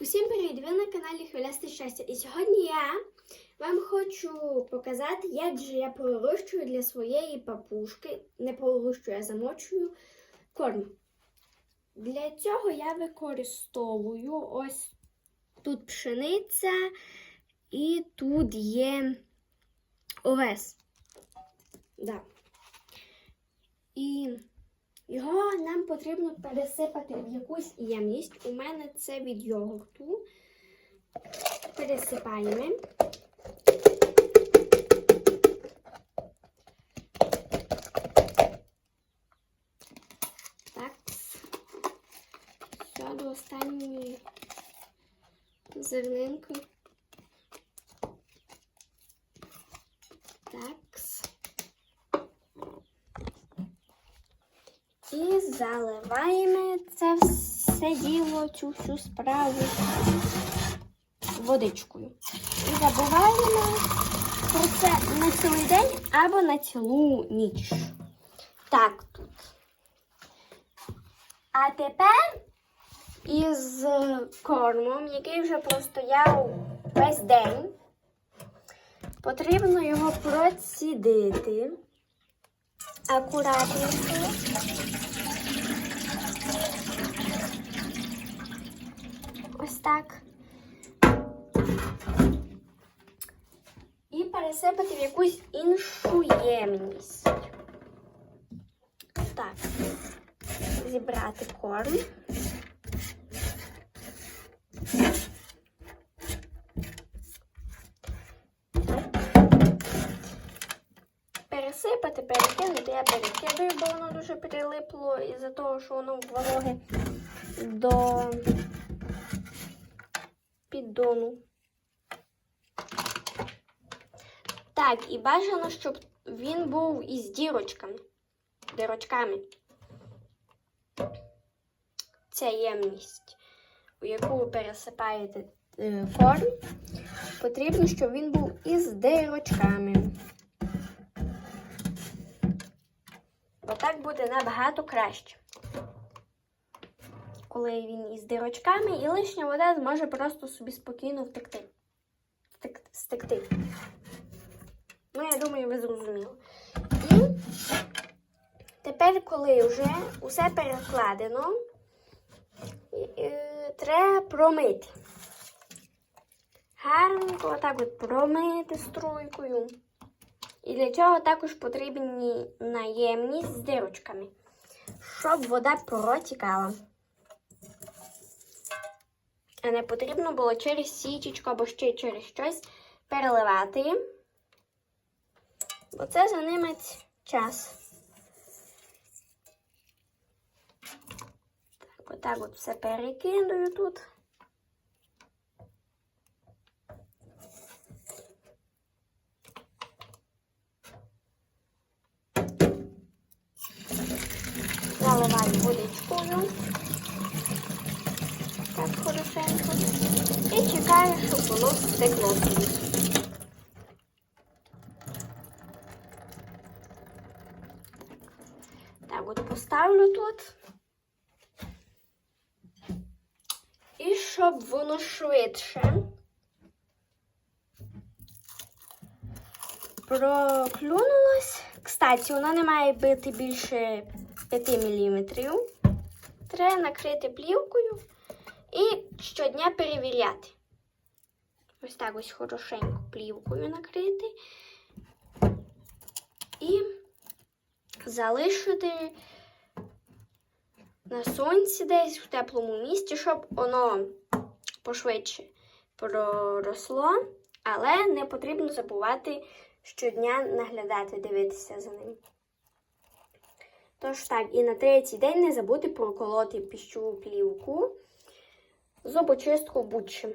Усім привіт! Ви на каналі Хвилясте щастя. І сьогодні я вам хочу показати, як же я пророщую для своєї папушки. Не пророщую, а замочую корм. Для цього я використовую ось тут пшениця і тут є овес. Да. І його нам потрібно пересипати в якусь ємність. У мене це від йогурту. Пересипаємо. Так. Все до останньої зернинки. І заливаємо це все діло, цю всю справу водичкою. І забуваємо про це на цілий день або на цілу ніч. Так тут. А тепер із кормом, який вже простояв весь день, потрібно його процідити акуратненько. Ось так. І пересипати в якусь іншу ємність. Так. Зібрати корм. Пересипати, перекинути, я перекидаю, бо воно дуже прилипло із-за того, що воно вологе до піддону. Так, і бажано, щоб він був із дірочками. Дірочками. Ця ємність, у яку ви пересипаєте е, корм, потрібно, щоб він був із дирочками. Так буде набагато краще. Коли він із дирочками, і лишня вода зможе просто собі спокійно втекти. Втек- Стекти. Ну, я думаю, ви зрозуміли. І тепер, коли вже усе перекладено, е, треба промити. Гарненько отак от промити струйкою. І для цього також потрібні наємність з дирочками, щоб вода протікала. А не потрібно було через січечку або ще через щось переливати, бо це займеть час. Так, отак от все перекидаю тут. Заливаю водичкою. Так, хорошенько. І чекаю, щоб воно стекло. Так, от поставлю тут. І щоб воно швидше проклюнулось. Кстати, вона не має бити більше 5 мм. Треба накрити плівкою і щодня перевіряти. Ось так ось хорошенько плівкою накрити. І залишити на сонці десь в теплому місці, щоб воно пошвидше проросло, але не потрібно забувати щодня наглядати, дивитися за ним. Тож так, і на третій день не забудьте проколоти піщову плівку, зубочистку будь-чим.